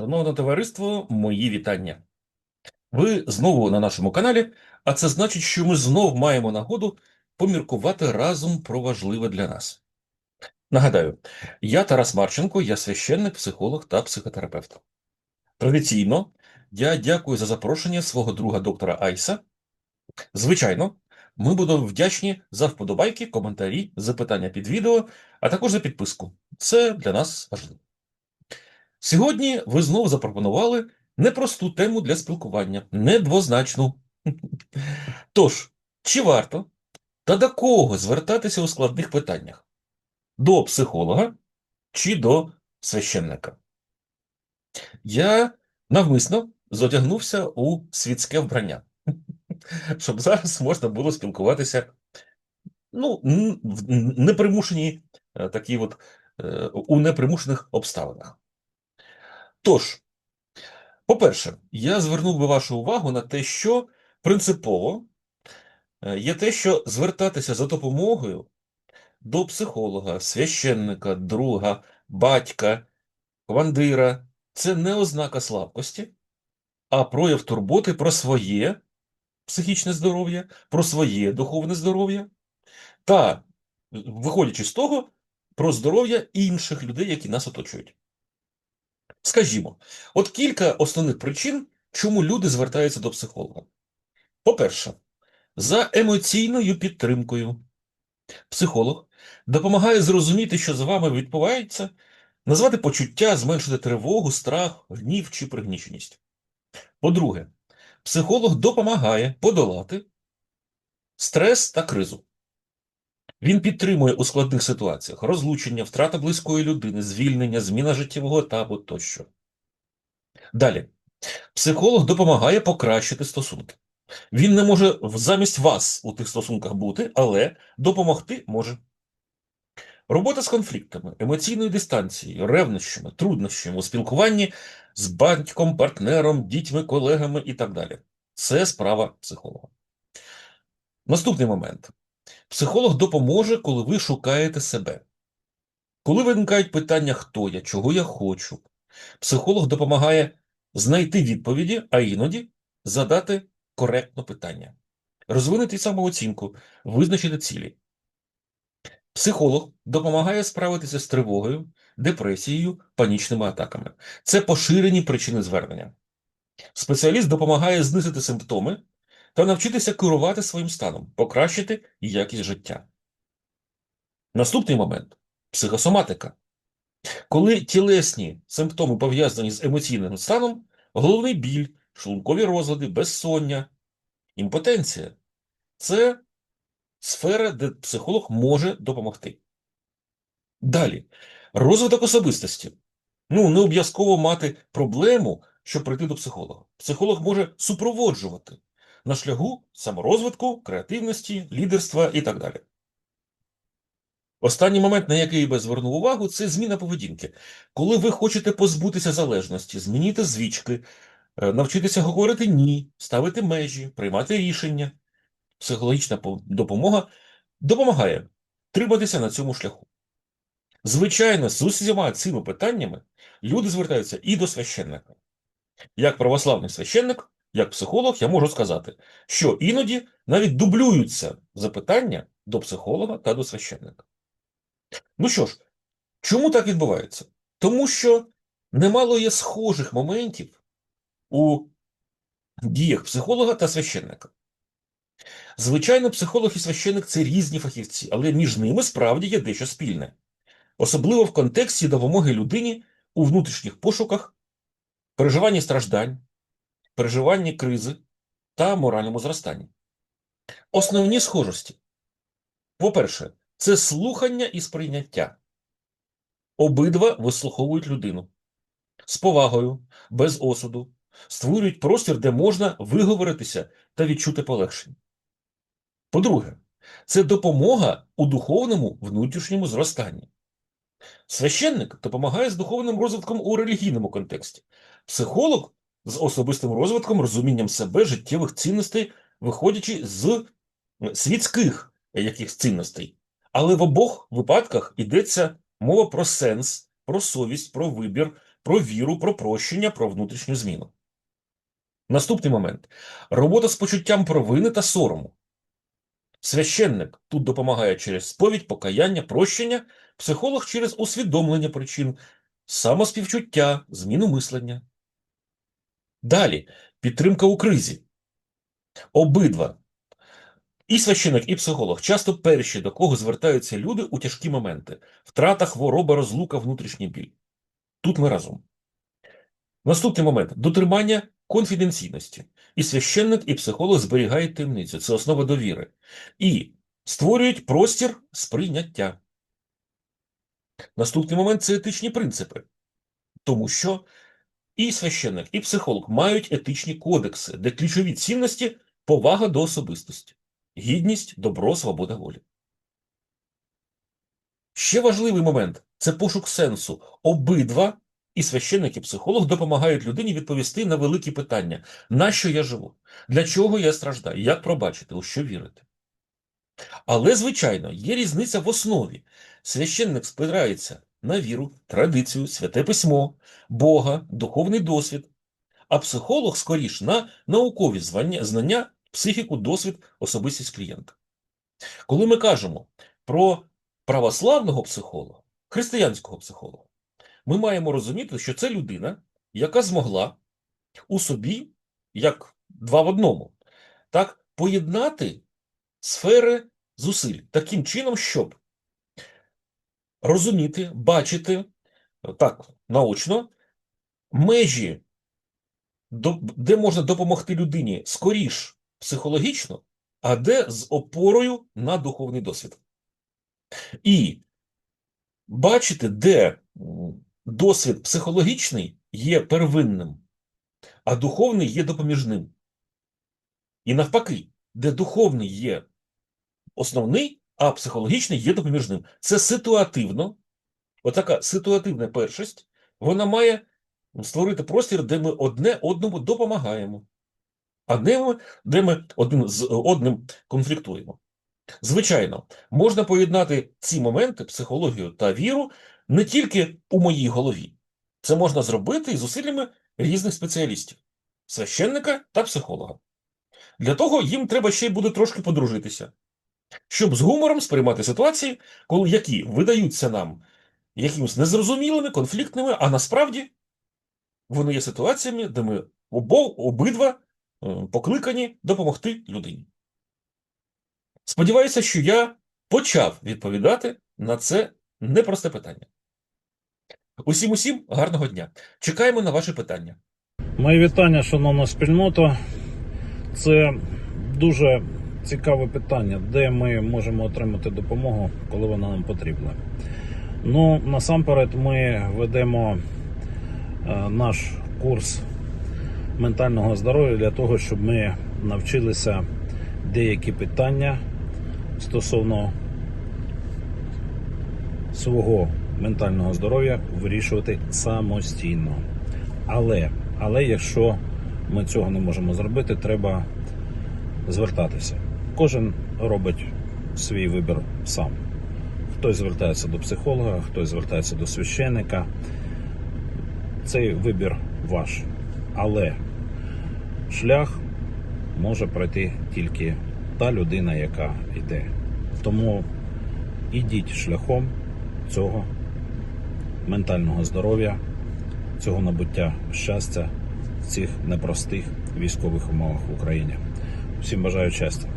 Шановне товариство, мої вітання. Ви знову на нашому каналі, а це значить, що ми знов маємо нагоду поміркувати разом про важливе для нас. Нагадаю, я Тарас Марченко, я священник, психолог та психотерапевт. Традиційно я дякую за запрошення свого друга доктора Айса. Звичайно, ми будемо вдячні за вподобайки, коментарі, запитання під відео, а також за підписку. Це для нас важливо. Сьогодні ви знову запропонували непросту тему для спілкування, недвозначну. Тож, чи варто та до кого звертатися у складних питаннях? До психолога чи до священника? Я навмисно зодягнувся у світське вбрання, щоб зараз можна було спілкуватися ну, в непримушеній е, такі от, е, у непримушених обставинах. Тож, по-перше, я звернув би вашу увагу на те, що принципово е, є те, що звертатися за допомогою до психолога, священника, друга, батька, командира це не ознака слабкості, а прояв турботи про своє психічне здоров'я, про своє духовне здоров'я та, виходячи з того, про здоров'я інших людей, які нас оточують. Скажімо, от кілька основних причин, чому люди звертаються до психолога. По-перше, за емоційною підтримкою. Психолог допомагає зрозуміти, що з вами відбувається, назвати почуття, зменшити тривогу, страх, гнів чи пригніченість. По-друге, психолог допомагає подолати стрес та кризу. Він підтримує у складних ситуаціях розлучення, втрата близької людини, звільнення, зміна життєвого етапу тощо. Далі. Психолог допомагає покращити стосунки. Він не може замість вас у тих стосунках бути, але допомогти може. Робота з конфліктами, емоційною дистанцією, ревнощами, труднощами у спілкуванні з батьком, партнером, дітьми, колегами і так далі. Це справа психолога. Наступний момент. Психолог допоможе, коли ви шукаєте себе. Коли виникають питання, хто я, чого я хочу, психолог допомагає знайти відповіді, а іноді задати коректно питання, розвинути самооцінку, визначити цілі. Психолог допомагає справитися з тривогою, депресією, панічними атаками. Це поширені причини звернення. Спеціаліст допомагає знизити симптоми та навчитися керувати своїм станом, покращити якість життя. Наступний момент психосоматика. Коли тілесні симптоми пов'язані з емоційним станом, головний біль, шлункові розлади, безсоння, імпотенція це сфера, де психолог може допомогти. Далі, розвиток особистості. Ну, не обов'язково мати проблему, щоб прийти до психолога. Психолог може супроводжувати на шляху саморозвитку, креативності, лідерства і так далі. Останній момент, на який я звернув увагу, це зміна поведінки. Коли ви хочете позбутися залежності, змінити звички, е, навчитися говорити ні, ставити межі, приймати рішення, психологічна допомога допомагає триматися на цьому шляху. Звичайно, з усіма цими питаннями люди звертаються і до священника. Як православний священник, як психолог, я можу сказати, що іноді навіть дублюються запитання до психолога та до священника. Ну що ж, чому так відбувається? Тому що немало є схожих моментів у діях психолога та священника. Звичайно, психолог і священник це різні фахівці, але між ними справді є дещо спільне, особливо в контексті допомоги людині у внутрішніх пошуках, переживанні страждань, переживанні кризи та моральному зростанні. Основні схожості. По-перше, це слухання і сприйняття. Обидва вислуховують людину з повагою, без осуду, створюють простір, де можна виговоритися та відчути полегшення. По-друге, це допомога у духовному внутрішньому зростанні. Священник допомагає з духовним розвитком у релігійному контексті, психолог з особистим розвитком, розумінням себе, життєвих цінностей, виходячи з е, світських якихось цінностей. Але в обох випадках йдеться мова про сенс, про совість, про вибір, про віру, про прощення, про внутрішню зміну. Наступний момент робота з почуттям провини та сорому. Священник тут допомагає через сповідь, покаяння, прощення, психолог через усвідомлення причин, самоспівчуття, зміну мислення. Далі підтримка у кризі. Обидва і священик, і психолог часто перші, до кого звертаються люди у тяжкі моменти: втрата, хвороба, розлука, внутрішній біль. Тут ми разом. Наступний момент дотримання конфіденційності. І священник, і психолог зберігають таємницю. Це основа довіри. І створюють простір сприйняття. Наступний момент це етичні принципи. Тому що і священник, і психолог мають етичні кодекси, де ключові цінності повага до особистості, гідність, добро, свобода волі. Ще важливий момент це пошук сенсу. Обидва, і священник, і психолог допомагають людині відповісти на великі питання: на що я живу, для чого я страждаю, як пробачити, у що вірити. Але, звичайно, є різниця в основі. Священник спирається на віру, традицію, святе письмо, Бога, духовний досвід, а психолог скоріш на наукові звання, знання, психіку, досвід, особистість клієнта. Коли ми кажемо про православного психолога, християнського психолога, ми маємо розуміти, що це людина, яка змогла у собі, як два в одному, так, поєднати сфери зусиль таким чином, щоб розуміти, бачити так наочно межі, де можна допомогти людині скоріш психологічно, а де з опорою на духовний досвід. І бачити, де досвід психологічний є первинним, а духовний є допоміжним. І навпаки, де духовний є основний, а психологічний є допоміжним. Це ситуативно. Отака ситуативна першість, вона має створити простір, де ми одне одному допомагаємо, а ми, де ми один з одним конфліктуємо. Звичайно, можна поєднати ці моменти, психологію та віру, не тільки у моїй голові. Це можна зробити і зусиллями різних спеціалістів священника та психолога. Для того їм треба ще й буде трошки подружитися, щоб з гумором сприймати ситуації, коли які видаються нам якимось незрозумілими, конфліктними, а насправді вони є ситуаціями, де ми обо, обидва е, покликані допомогти людині. Сподіваюся, що я почав відповідати на це непросте питання. Усім усім гарного дня. Чекаємо на ваші питання. Мої вітання, шановна спільнота. Це дуже цікаве питання, де ми можемо отримати допомогу, коли вона нам потрібна. Ну, насамперед, ми ведемо е, наш курс ментального здоров'я для того, щоб ми навчилися деякі питання стосовно свого ментального здоров'я вирішувати самостійно. Але, але якщо ми цього не можемо зробити, треба звертатися. Кожен робить свій вибір сам. Хтось звертається до психолога, хтось звертається до священника. Цей вибір ваш. Але шлях може пройти тільки та людина, яка йде. Тому ідіть шляхом цього ментального здоров'я, цього набуття щастя в цих непростих військових умовах в Україні. Всім бажаю щастя.